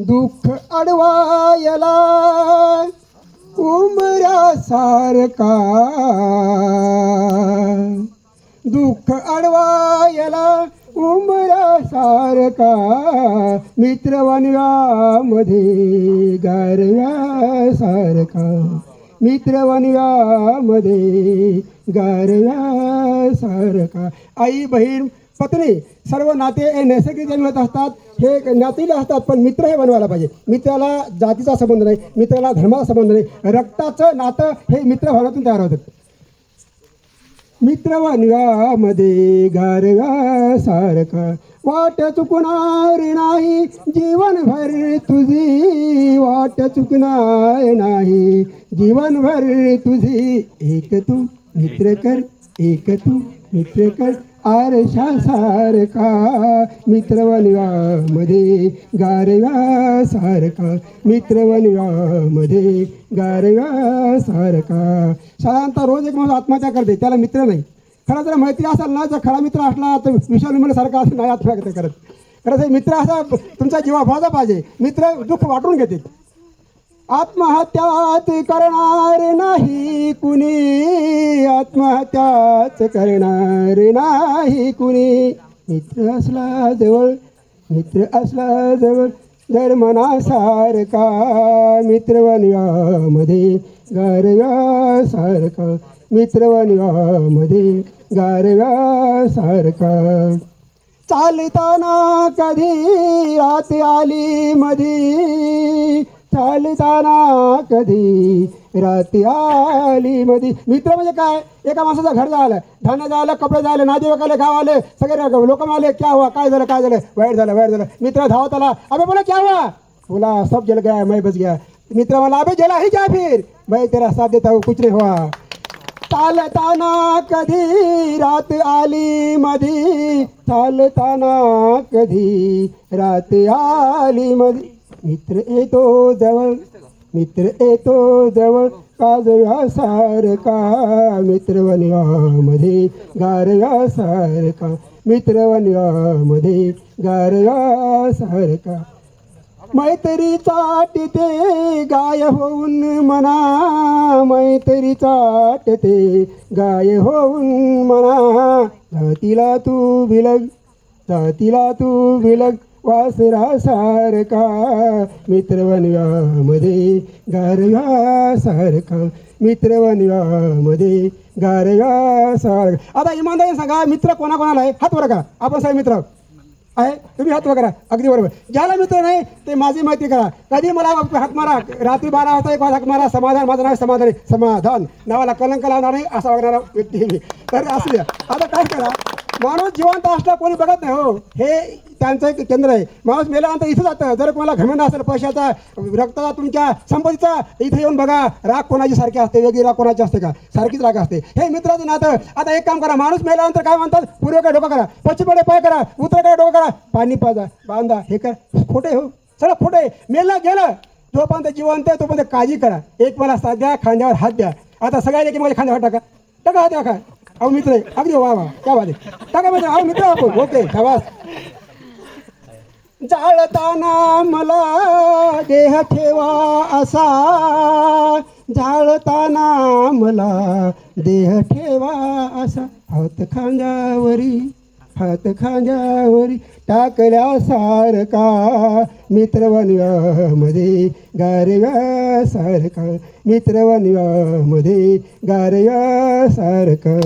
दुःख अडवायला उमऱ्यासारखा दुःख अडवायला उमऱ्यासारखा मित्रवनव्यामध्ये गारव्यासारखा मित्रवनव्यामध्ये गारव्यासारखा आई बहीण पत्नी सर्व नाते हे नैसर्गिक जन्मत असतात हे नातेले असतात पण मित्र हे बनवायला पाहिजे. मित्राला जातीचा संबंध नाही मित्राला धर्माचा संबंध नाही. रक्ताचं नातं हे मित्रभावातून तयार होतं. मित्रवनव्यामध्ये गारव्यासारखा वाट चुकणार नाही जीवनभर तुझी वाट चुकणार नाही. जीवनभर तुझी एक तू मित्र कर एक तू मित्र कर. आरशासारखा मित्रवनव्यामध्ये गारव्यासारखा मित्रवनव्यामध्ये गारव्यासारखा शाळांता रोज एक माणूस आत्महत्या करते त्याला मित्र नाही. खरं जर मैत्री असाल ना जर खरा मित्र असला तर विशाल सारखा असं नाही आत्महत्या करत. खरं तर मित्र असा तुमचा जीवाभावाचा पाहिजे. मित्र दुःख वाटून घेते. आत्महत्याच करणार नाही कुणी. आत्महत्याच करणार नाही कुणी. मित्र असला जवळ मित्र असला जवळ जर मनासारखा मित्रवनव्यामध्ये गारव्यासारखा मित्रवनव्यामध्ये गारव्यासारखा. चालताना कधी रात आली मधी? चालताना कधी? रात आली मधी. मित्र म्हणजे काय? एका माणसाचं घर झालं. धान्य झालं, कपडे झाले गाव आले, सगळे लोक आले क्या हुआ? काय झालं? काय झालं? वाईट झालं वाईट झालं. मित्र धावत आला अबे बोला, क्या हुआ? बोला, सब जल गया, मैं बच गया. मित्र मला अबे जला ही जा फिर? मैं तेरा साथ देता हूँ, कुछ नहीं हुआ. चालताना कधी? रात आली मधी. चालताना कधी? रात आली मधी. मित्र येतो जवळ मित्र येतो जवळ काजव्यासारखा मित्रवनव्यामध्ये गारव्यासारखा गारव्या सारखा मैत्री चाटते गाय होऊन मना मैत्री चाटते गाय होऊन मना जातीला तू भिलग जातीला तू विलग वासरासारखा मित्रवनव्यामध्ये गारव्यासारखा मित्रवनव्यामध्ये गारव्यासारखा आता इमानदारी सांगा मित्र कोणाकोणाला आहे? हात वर का आपण साहेब मित्र. आहे? तुम्ही हात वगैरे अगदी बरोबर. ज्याला मित्र नाही ते माझी माहिती करा. कधी मला हात मारा. रात्री बारा वाजता एक वाजता हात मारा. समाधान माझं नाव समाधान आहे. समाधान. नावाला कलंक लावणार नाही असा वागणारा व्यक्ती मी. तर असू द्या. आता काय करा? माणूस जिवंत असला कोणी बघत नाही हो. हे त्यांचं एक केंद्र आहे. माणूस मेल्यानंतर इथं जातं. जर कोणाला घमेंड असेल पैशाचा रक्ताचा तुमच्या संपत्तीचा इथे येऊन बघा राग कोणाची सारखी असते वेगळी राग कोणाची असते का? सारखीच राग असते. हे मित्राचं नातं. आता एक काम करा माणूस मेल्यानंतर काय म्हणतात? पूर्वेकडे डोकं करा. पश्चिमकडे पाय करा उत्तरेकडे डोकं करा. पाणी पाजा बांधा हे कर. खोटे हो. सगळं खोटे. मेलं गेलं. जोपर्यंत जिवंत आहे तोपर्यंत काळजी करा. एक मला साध्या द्या खांद्यावर हात द्या. आता सगळ्या की माझ्या खांद्यावर टाका. टाका हात द्या अहो मित्र आहे. अगदी वा वा काय बाले टाका म्हणजे अहो मित्र आपण. ओके खवास जाळताना मला देह ठेवा असा. जाळताना मला देह ठेवा असा. हात खांद्यावरी हात खांद्यावरी टाकल्यासारखा मित्रवनव्यामध्ये गारव्या सारका मित्रवनव्यामध्ये गारव्या सारका